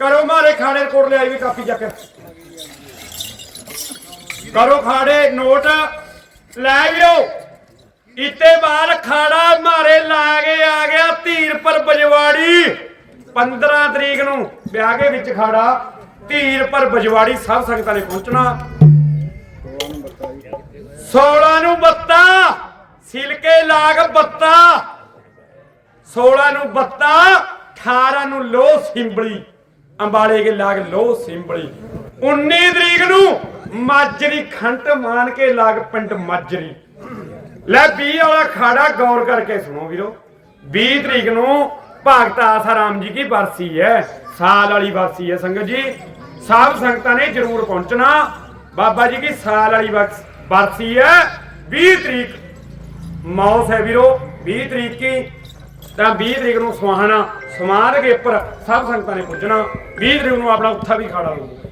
ਕਰੋ ਮਾਰੇ ਖਾੜੇ ਕੋਟ ਲਿਆਈ ਵੀ ਕਾਪੀ ਚੱਕ ਕਰੋ ਖਾੜੇ ਨੋਟ। ਲੈ ਵੀਰੋ ਇਤੇ ਬਾਅਦ ਖਾੜਾ ਮਾਰੇ ਲਾ ਕੇ ਆ ਗਿਆ ਧੀਰ ਪਰ ਬਜਵਾੜੀ। 15 ਤਰੀਕ ਨੂੰ ਵਿਆਹ ਕੇ ਵਿੱਚ ਖਾੜਾ, ਧੀਰ ਪਰ ਬਜਵਾੜੀ ਸਭ ਸੰਗਤਾਂ ਨੇ ਪਹੁੰਚਣਾ। 16 ਨੂੰ ਬੱਤਾ, ਸਿਲਕੇ ਲਾਗ ਬੱਤਾ। 16 ਨੂੰ ਬੱਤਾ 18 ਨੂੰ ਲੋ ਸਿੰਬਲੀ। ਅੰਬਾਲੇ ਕੇ ਲਾਗ ਲੋ ਸਿੰਬਲੀ। 19 ਤਰੀਕ ਨੂੰ ਮਾਜਰੀ ਖੰਟ ਮਾਨ ਕੇ ਲਾਗ ਪਿੰਡ ਮਾਜਰੀ। ਲੈ 20 ਵਾਲਾ ਖਾੜਾ ਗੌਰ ਕਰਕੇ ਸੁਣੋ ਵੀਰੋ। 20 ਤਰੀਕ ਨੂੰ ਭਗਤ ਆਸਾਰਾਮ ਜੀ ਕੀ ਬਰਸੀ ਹੈ? ਸਾਲ ਵਾਲੀ ਬਰਸੀ ਹੈ ਸੰਗਤ ਜੀ। ਸਭ ਸੰਗਤਾਂ ਨੇ ਜਰੂਰ ਪਹੁੰਚਣਾ। ਬਾਬਾ ਜੀ ਕੀ ਸਾਲ ਵਾਲੀ ਬਰਸ- ਬਰਸੀ ਹੈ। 20 ਤਰੀਕ। ਮੌਸ ਹੈ ਵੀਰੋ। 20 ਤਰੀਕ ਕੀ ਤਾਂ 20 ਤਰੀਕ ਨੂੰ ਸੁਹਾਣਾ ਸਮਾਨ ਦੇ ਉੱਪਰ ਸਭ ਸੰਗਤਾਂ ਨੇ ਪੁੱਜਣਾ। 20 ਤਰੀਕ ਨੂੰ ਆਪਣਾ ਉੱਥਾ ਵੀ ਖਾੜਾ ਹੋਊਗਾ।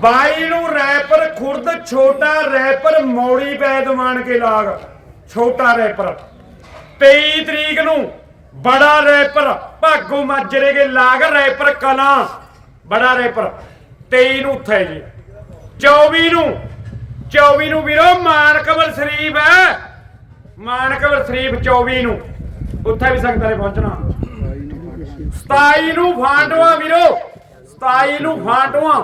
22 ਨੂੰ ਰੈਪਰ ਖੁਰਦ, ਛੋਟਾ ਰੈਪਰ ਮੌੜੀ ਪੈਦਮਾਨ ਕੇ ਲਾਗ। ਛੋਟਾ ਰੈਪਰ। 23 ਤਰੀਕ ਨੂੰ ਬੜਾ ਰੈਪਰ, ਭਾਗੋ ਮਾਜਰੇ ਕੇ ਲਾਗ ਰੈਪਰ ਕਲਾ। ਬੜਾ ਰੈਪਰ। 23 ਨੂੰ ਉੱਥੇ ਜੀ। 24 ਨੂੰ 24 ਨੂੰ ਵੀਰੋ ਮਾਨਕਵਲ ਸ਼ਰੀਫ ਹੈ। ਮਾਨਕਵਲ ਸ਼ਰੀਫ 24 ਨੂੰ। ਉੱਥੇ ਵੀ ਸੰਗਤਾਂ ਨੇ ਪਹੁੰਚਣਾ। 27 ਨੂੰ ਫਾਂਟਵਾ ਵੀਰੋ। 27 ਨੂੰ ਫਾਂਟਵਾ।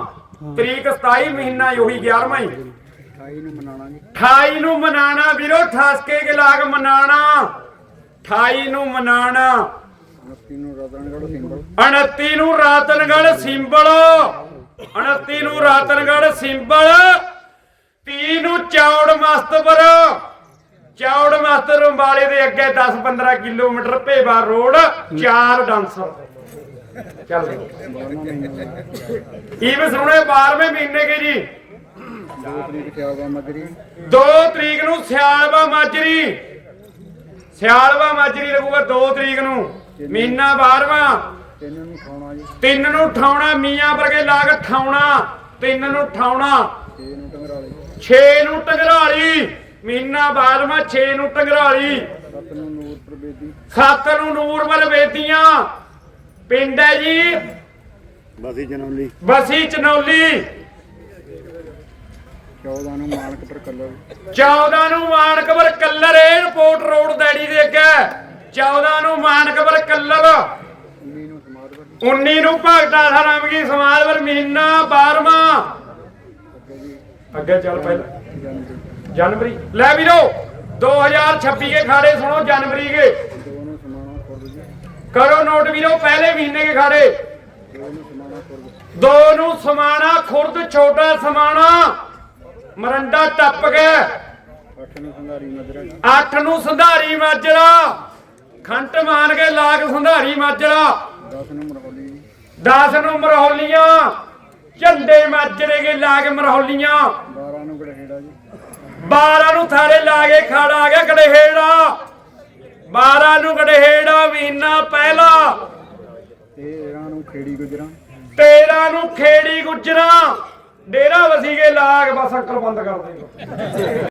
ਤਰੀਕ 27 ਮਹੀਨਾ ਉਹੀ 11ਵਾਂ ਹੀ 28 ਨੂੰ ਮਨਾਣਾ ਜੀ 28 ਨੂੰ ਮਨਾਣਾ ਵੀਰੋ ਠਾਸਕੇ ਕੇ ਮਨਾਣਾ। 28 ਨੂੰ ਮਨਾਣਾ। 29 ਨੂੰ ਰਤਨਗੜ੍ਹ ਸਿੰਬਲ। 29 ਨੂੰ ਰਾਤਨਗੜ ਸਿੰਬਲ। 29 ਨੂੰ ਰਾਤਨਗੜ ਸਿੰਬਲ 30 ਨੂੰ ਚੌੜ ਮਸਤਪੁਰ ਚੌੜ ਮਸਤਪੁਰ ਅੰਬਾਲੇ ਦੇ ਅੱਗੇ 10-15 ਕਿਲੋਮੀਟਰ ਭੇਵਾ ਰੋਡ ਚਾਰ ਡਾਂਸਰ। ਚੱਲ ਇਹ ਵੀ ਸੁਣੇ 12ਵੇਂ ਮਹੀਨੇ ਕੇ ਜੀ। 2 ਤਰੀਕ ਸਿਆਲਵਾ ਮਗਰੀ 2 ਤਰੀਕ ਨੂੰ ਸਿਆਲਵਾ ਮਾਜਰੀ। ਸਿਆਲਵਾ ਮਾਜਰੀ ਲੱਗੂਗਾ 2 ਤਰੀਕ ਨੂੰ। ਮਹੀਨਾ 12ਵਾਂ ਤਿੰਨ ਨੂੰ ਖਾਣਾ ਜੀ। ਤਿੰਨ ਨੂੰ ਠਾਉਣਾ ਮੀਆਂ ਵਰਗੇ ਲਾਗ ਠਾਉਣਾ ਤਿੰਨ ਨੂੰ ਠਾਉਣਾ 6 ਨੂੰ ਟੰਗਰਾਲੀ 6 ਨੂੰ ਟੰਗਰਾਲੀ ਮਹੀਨਾ 12ਵਾਂ 6 ਨੂੰ ਟੰਗਰਾਲੀ। 7 ਨੂੰ ਨੂਰਪੁਰ ਬੇਦੀ 7 ਨੂੰ ਨੂਰਮਲ ਵੇਦੀਆਂ। ਪਿੰਡ ਹੈ ਜੀ। ਬਸੀ ਜਨਮਲੀ ਬਸੀ ਚਨੌਲੀ। 14 ਨੂੰ ਮਾਨਕਪੁਰ ਕਲਰ। 14 ਨੂੰ ਮਾਨਕਵਰ ਕੱਲਰ ਏਅਰਪੋਰਟ ਰੋਡ ਦੈੜੀ ਦੇ ਅੱਗੇ। 14 ਨੂੰ ਮਾਨਕਵਰ ਕੱਲਰ। 19 ਨੂੰ ਸਮਾਦਪੁਰ 19 ਨੂੰ ਭਗਤਾ ਸਾਰਾਮ ਕੀ? ਸਮਾਜਵਰ ਮਹੀਨਾ 12ਵਾਂ ਅੱਗੇ ਜੀ। ਅੱਗੇ ਚੱਲ ਪਹਿਲਾਂ। ਜਨਵਰੀ, ਲੈ ਵੀਰੋ 2026 ਕੇ ਖਾੜੇ ਸੁਣੋ ਜਨਵਰੀ ਕੇ। ਕਰੋ ਨੋਟ ਵੀਰੋ, ਪਹਿਲੇ ਮਹੀਨੇ ਕੇ ਖਾੜੇ। ਦੋ ਨੂੰ ਸਮਾਣਾ ਖੁਰਦ, ਛੋਟਾ ਸਮਾਣਾ। ਮਰੰਡਾ ਟੱਪ ਗਿਆ। 8 ਨੂੰ ਸੰਧਾਰੀ ਮਾਜਰਾ। ਖੰਟ ਮਾਨ ਕੇ ਲਾਗ ਸੰਧਾਰੀ ਮਾਜਰਾ। 10 ਨੂੰ ਮਰਹੋਲੀ 10 ਨੂੰ ਮਰਹੋਲੀਆਂ। ਝੰਡੇ ਮਾਜਰੇ ਕੇ ਲਾਗ ਮਰਹੋਲੀਆਂ। 12 ਨੂੰ ਗੜਹੇੜਾ ਜੀ। 12 ਨੂੰ ਥਾਰੇ ਲਾਗੇ ਖਾੜਾ ਆ ਗਿਆ ਗੜੇਹੇੜਾ। 12 ਨੂੰ ਗੜੇਹੇੜਾ ਮਹੀਨਾ ਪਹਿਲਾ। 13 ਨੂੰ ਖੇੜੀ ਗੁਜਰਾ। 13 ਨੂੰ ਖੇੜੀ ਗੁਜਰਾ। ਡੇਰਾ ਵਸੀ ਕੇ ਲਾਗ ਬਸ ਅੰਕਲ ਬੰਦ ਕਰ ਦੇ।